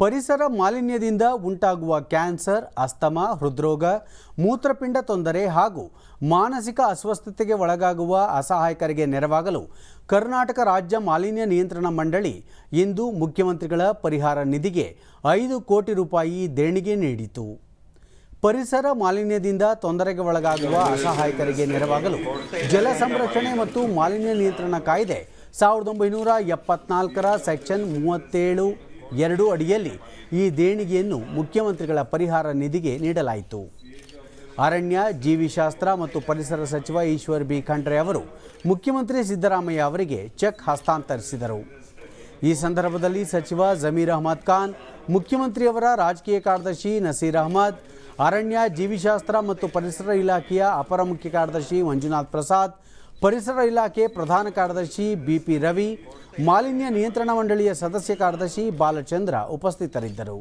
ಪರಿಸರ ಮಾಲಿನ್ಯದಿಂದ ಉಂಟಾಗುವ ಕ್ಯಾನ್ಸರ್, ಅಸ್ತಮಾ, ಹೃದ್ರೋಗ, ಮೂತ್ರಪಿಂಡ ತೊಂದರೆ ಹಾಗೂ ಮಾನಸಿಕ ಅಸ್ವಸ್ಥತೆಗೆ ಒಳಗಾಗುವ ಅಸಹಾಯಕರಿಗೆ ನೆರವಾಗಲು ಕರ್ನಾಟಕ ರಾಜ್ಯ ಮಾಲಿನ್ಯ ನಿಯಂತ್ರಣ ಮಂಡಳಿ ಇಂದು ಮುಖ್ಯಮಂತ್ರಿಗಳ ಪರಿಹಾರ ನಿಧಿಗೆ ಐದು ಕೋಟಿ ರೂಪಾಯಿ ದೇಣಿಗೆ ನೀಡಿತು. ಪರಿಸರ ಮಾಲಿನ್ಯದಿಂದ ತೊಂದರೆಗೆ ಒಳಗಾಗುವ ಅಸಹಾಯಕರಿಗೆ ನೆರವಾಗಲು ಜಲ ಸಂರಕ್ಷಣೆ ಮತ್ತು ಮಾಲಿನ್ಯ ನಿಯಂತ್ರಣ ಕಾಯ್ದೆ ಸಾವಿರದ ಒಂಬೈನೂರ ಎಪ್ಪತ್ನಾಲ್ಕರ ಸೆಕ್ಷನ್ ಮೂವತ್ತೇಳು ಎರಡು ಅಡಿಯಲ್ಲಿ ಈ ದೇಣಿಗೆಯನ್ನು ಮುಖ್ಯಮಂತ್ರಿಗಳ ಪರಿಹಾರ ನಿಧಿಗೆ ನೀಡಲಾಯಿತು. ಅರಣ್ಯ, ಜೀವಿಶಾಸ್ತ್ರ ಮತ್ತು ಪರಿಸರ ಸಚಿವ ಈಶ್ವರ್ ಬಿ. ಖಂಡ್ರೆ ಅವರು ಮುಖ್ಯಮಂತ್ರಿ ಸಿದ್ದರಾಮಯ್ಯ ಅವರಿಗೆ ಚೆಕ್ ಹಸ್ತಾಂತರಿಸಿದರು. ಈ ಸಂದರ್ಭದಲ್ಲಿ ಸಚಿವ ಜಮೀರ್ ಅಹಮದ್ ಖಾನ್, ಮುಖ್ಯಮಂತ್ರಿಯವರ ರಾಜಕೀಯ ಕಾರ್ಯದರ್ಶಿ ನಸೀರ್ ಅಹಮದ್, ಅರಣ್ಯ, ಜೀವಿಶಾಸ್ತ್ರ ಮತ್ತು ಪರಿಸರ ಇಲಾಖೆಯ ಅಪರ ಮುಖ್ಯ ಕಾರ್ಯದರ್ಶಿ ಮಂಜುನಾಥ್ ಪ್ರಸಾದ್ ಪರಿಸರ ಇಲಾಖೆ ಪ್ರಧಾನ ಕಾರ್ಯದರ್ಶಿ ಬಿಪಿ ರವಿ ಮಾಲಿನ್ಯ ನಿಯಂತ್ರಣ ಮಂಡಳಿಯ ಸದಸ್ಯ ಕಾರ್ಯದರ್ಶಿ ಬಾಲಚಂದ್ರ ಉಪಸ್ಥಿತರಿದ್ದರು.